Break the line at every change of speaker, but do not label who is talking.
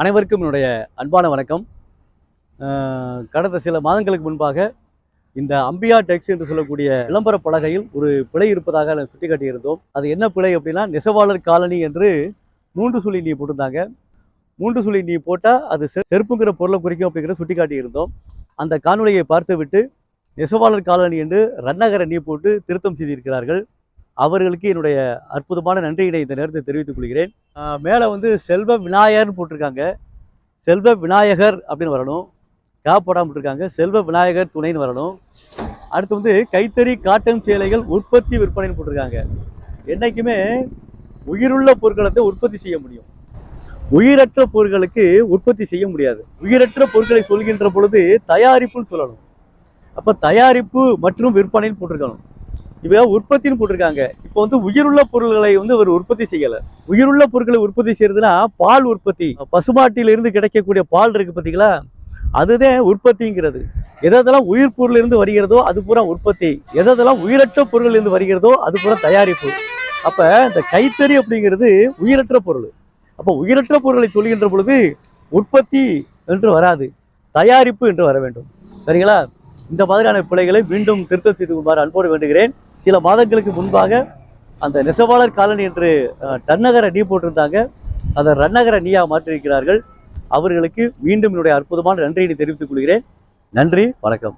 அனைவருக்கும் என்னுடைய அன்பான வணக்கம். கடந்த சில மாதங்களுக்கு முன்பாக இந்த அம்பியா டெக்ஸ் என்று சொல்லக்கூடிய விளம்பர பலகையில் ஒரு பிழை இருப்பதாக நான் சுட்டிக்காட்டியிருந்தோம். அது என்ன பிழை அப்படின்னா நெசவாளர் காலனி என்று மூன்று சுழி நீ போட்டிருந்தாங்க. மூன்று சுழி நீ போட்டால் அது செருப்புங்கிற பொருளை குறிக்கும் அப்படிங்கிற சுட்டிக்காட்டியிருந்தோம். அந்த காணொலியை பார்த்துவிட்டு நெசவாளர் காலனி என்று ரன்னகர நீ போட்டு திருத்தம் செய்திருக்கிறார்கள். அவர்களுக்கு என்னுடைய அற்புதமான நன்றியினை இந்த நேரத்தை தெரிவித்துக் கொள்கிறேன். மேலே வந்து செல்வ விநாயகர்னு போட்டிருக்காங்க. செல்வ விநாயகர் அப்படின்னு வரணும். கா போடாமல் இருக்காங்க செல்வ விநாயகர் துணைன்னு வரணும். அடுத்து வந்து கைத்தறி காட்டன் சேலைகள் உற்பத்தி விற்பனைன்னு போட்டிருக்காங்க. என்றைக்குமே உயிருள்ள பொருட்களை தான் உற்பத்தி செய்ய முடியும். உயிரற்ற பொருட்களுக்கு உற்பத்தி செய்ய முடியாது. உயிரற்ற பொருட்களை சொல்கின்ற பொழுது தயாரிப்புன்னு சொல்லணும். அப்போ தயாரிப்பு மற்றும் விற்பனைன்னு போட்டிருக்கணும். இப்போ உற்பத்தின்னு போட்டிருக்காங்க. இப்போ வந்து உயிருள்ள பொருள்களை வந்து அவர் உற்பத்தி செய்யலை. உயிருள்ள பொருட்களை உற்பத்தி செய்யறதுன்னா பால் உற்பத்தி. பசுமாட்டிலிருந்து கிடைக்கக்கூடிய பால் இருக்கு பார்த்தீங்களா அதுதான் உற்பத்திங்கிறது. எதெல்லாம் உயிர் பொருள் இருந்து வருகிறதோ அது பூரா உற்பத்தி. எதெல்லாம் உயிரற்ற பொருள் இருந்து வருகிறதோ அது பூரா தயாரிப்பு. அப்போ இந்த கைத்தறி அப்படிங்கிறது உயிரற்ற பொருள். அப்போ உயிரற்ற பொருளை சொல்கின்ற பொழுது உற்பத்தி என்று வராது தயாரிப்பு என்று வர வேண்டும். சரிங்களா? இந்த மாதிரியான பிள்ளைகளை மீண்டும் திருத்தம் செய்து குமார் அன்போடு வேண்டுகிறேன். சில மாதங்களுக்கு முன்பாக அந்த நெசவாளர் காலனி என்று டன்னகரை டன்னகர நீ போட்டிருந்தாங்க. அதை ரன்னகர நீயா மாற்றியிருக்கிறார்கள். அவர்களுக்கு மீண்டும் என்னுடைய அற்புதமான நன்றியை தெரிவித்துக் கொள்கிறேன். நன்றி வணக்கம்.